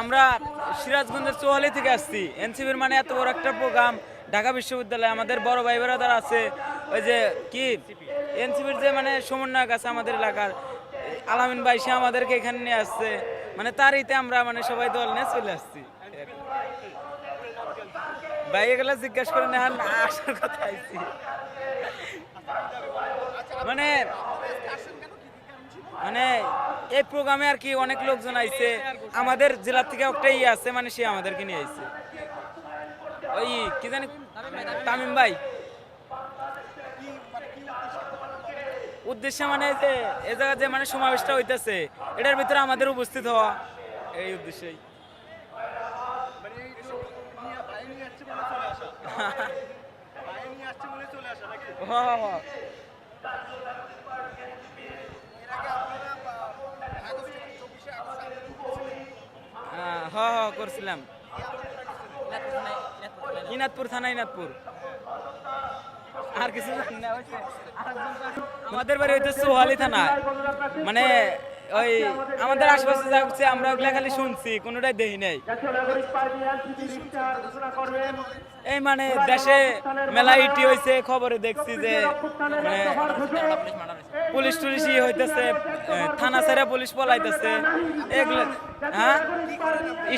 আমরা সিরাজগঞ্জের চৌহালি থেকে আসছি। এনসিবির মানে এত বড় একটা প্রোগ্রাম। ঢাকা বিশ্ববিদ্যালয়ে আমাদের বড় ভাই বেড়াদার আছে, ওই যে কি? এনসিবির যে মানে সমন্বয়ক আছে আমাদের এলাকার, আলামিন ভাই, সে আমাদেরকে এখানে নিয়ে আসছে। মানে তারইতে আমরা মানে সবাই দল নিয়ে চলে আসছি। ভাই, এগুলো জিজ্ঞাসা করে নেন আসার কথা আইছি। মানে মানে এই প্রোগ্রামে আর কি অনেক লোকজন আইছে। আমাদের জেলা থেকে একটা ইয়ে আছে মানে সে আমাদেরকে নিয়ে আইছে। ওই কি জানি তামিম ভাই। উদ্দেশ্য মানে যে এ জায়গা যে মানে সমাবেশটা হইতেছে এটার ভিতরে আমাদের উপস্থিত হওয়া এই উদ্দেশ্যেই। হ হ হ হ্যাঁ করছিলাম। ইনাদপুর থানা ইনাদপুর আর কিছু। আমাদের বাড়ি হইতে সোহালি থানা। মানে ওই আমাদের আশেপাশে যা হচ্ছে, আমরা ওগুলা খালি শুনছি, কোনোটাই দেখি নাই। এই মানে দেশে মেলা ইটি হয়েছে খবরে দেখছি যে মানে পুলিশ টুলিশ ই হইতেছে থানা ছেড়ে পুলিশ পলাইতেছে। এগুলো হ্যাঁ?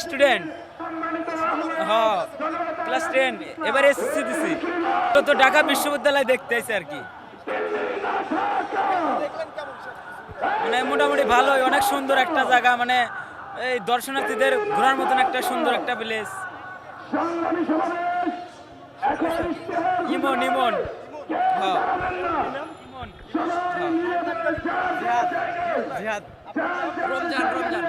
স্টুডেন্ট? হ্যাঁ ক্লাস টেন, এবার এসএসসি দিছি। তো ঢাকা বিশ্ববিদ্যালয় দেখতে আর কি। মানে মোটামুটি ভালোই অনেক সুন্দর একটা জায়গা মানে এই দর্শনার্থীদের ঘোরার মতন একটা সুন্দর একটা প্লেস ইমন ইমন। হ্যাঁ। জিহাদ রমজান রমজান।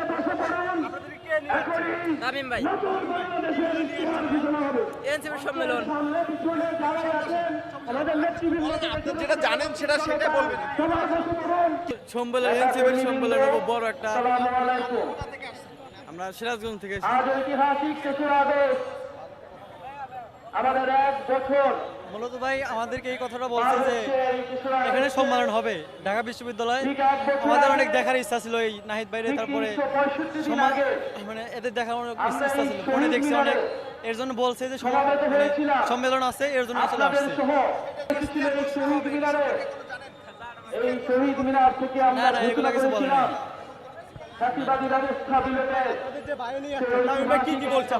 তামিম ভাই। এনসিপির সম্মেলন। যেটা জানেন সেটা সেটাই বলবেন। সম্মেলন এনসিপির সম্মেলন বড় একটা আমরা সিরাজগঞ্জ থেকে এসেছি। আজ ঐতিহাসিক তেসরা আগস্ট আমাদের এক বছর মূলত ভাই আমাদেরকে এই কথাটা বলছে যে এখানে সম্মেলন হবে ঢাকা বিশ্ববিদ্যালয়। আমাদের অনেক দেখার ইচ্ছা ছিল এই নাহিদ বাইরে তারপরে মানে এদের দেখার অনেক ইচ্ছা ছিল। ফোনে দেখছি অনেক এর জন্য বলছে যে। সম্মেলন আছে এর জন্য আপনাদের আসছে। সহ ফিলিস্তিনের এই শহীদ মিনারে। এই শহীদ মিনার থেকে আমরা না, না, এগুলো কিছু বলেনি। করেছিলাম। ফাঁসিবাদী কি কি বলছে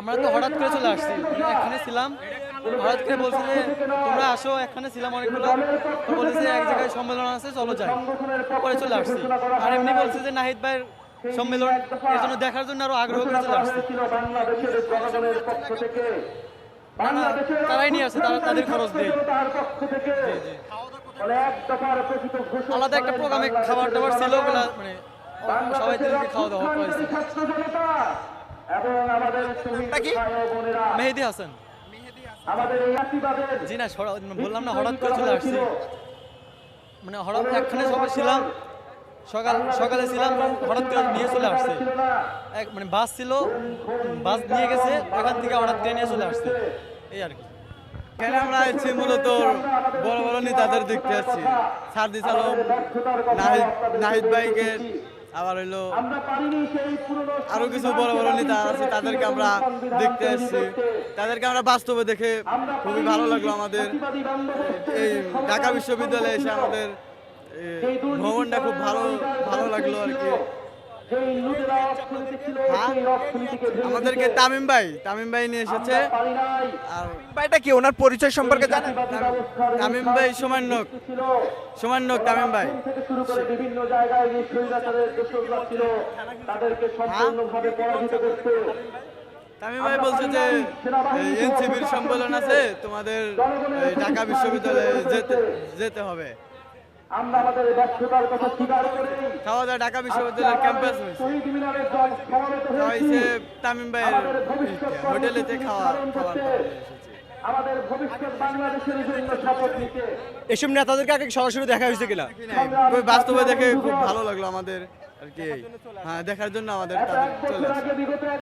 আমরা তো হঠাৎ করে চলে আসছি। এখানে ছিলাম। হঠাৎ করে বলছে যে তোমরা আসো এখানে ছিলাম অনেকগুলো। তো বলছে যে এক জায়গায় সম্মেলন আছে চলো যাই। পরে চলে আসছি। আর এমনি বলছে যে নাহিদ ভাইয়ের সম্মেলন। এর জন্য দেখার জন্য আরও আগ্রহ করে চলে আসছি তারাই নিয়ে আসে, তারা- তাদের খরচ দিয়ে। ঘোষণা আলাদা একটা প্রোগ্রামে খাবার দাবার ছিল মানে সবাই খাওয়া দাওয়া করেছে। মেহেদি হাসান। জি না বললাম না হঠাৎ করে চলে আসছি। মানে হঠাৎ একখানে সবাই ছিলাম। সকাল সকালে ছিলাম, হঠাৎ করে নিয়ে চলে আসছে। এক মানে বাস ছিল, বাস নিয়ে গেছে, এখান থেকে হঠাৎ করে নিয়ে চলে আসছে। এই আর কি। এখানে আমরা আছি মূলত বড় বড় নেতাদের দেখতে যাচ্ছি সারদিস আলম নাহিদ নাহিদ ভাইকে, আবার হইল আরও কিছু বড় বড় নেতা আছে, তাদেরকে আমরা দেখতে আসছি। তাদেরকে আমরা বাস্তবে দেখে খুবই ভালো লাগল আমাদের। এই ঢাকা বিশ্ববিদ্যালয়ে এসে আমাদের ভ্রমণটা খুব ভালো ভালো লাগল আর কি। হ্যাঁ? আমাদেরকে তামিম ভাই তামিম ভাই নিয়ে এসেছে। আর ভাইটা কি ওনার পরিচয় সম্পর্কে জানেন? তামিম ভাই সমান্যক সমান্যক তামিম ভাই। থেকে শুরু করে বিভিন্ন জায়গায় যে স্বৈরাচারের দোষররা ছিল। তাদেরকে সম্পূর্ণভাবে পরাজিত করতে তামিম ভাই বলছে যে এনসিবির সম্মেলন আছে তোমাদের ঢাকা বিশ্ববিদ্যালয়ে যেতে যেতে হবে। আমরা আমাদের ব্যর্থতার কথা স্বীকার করে। খাওয়া দাওয়া ঢাকা বিশ্ববিদ্যালয়ের ক্যাম্পাস হয়েছে। শহীদ মিনারে জয় সমাবেত হয়েছে তামিম ভাইয়ের ভবিষ্যৎ হোটেলেতে খাওয়া খাবার দাবার আমাদের ভবিষ্যৎ বাংলাদেশের জন্য শপথ নিতে। এসব নেতাদেরকে আগে সরাসরি দেখা হয়েছে কিনা? খুব বাস্তবে দেখে খুব ভালো লাগল আমাদের আর কি। হ্যাঁ দেখার জন্য আমাদের তাদের চলে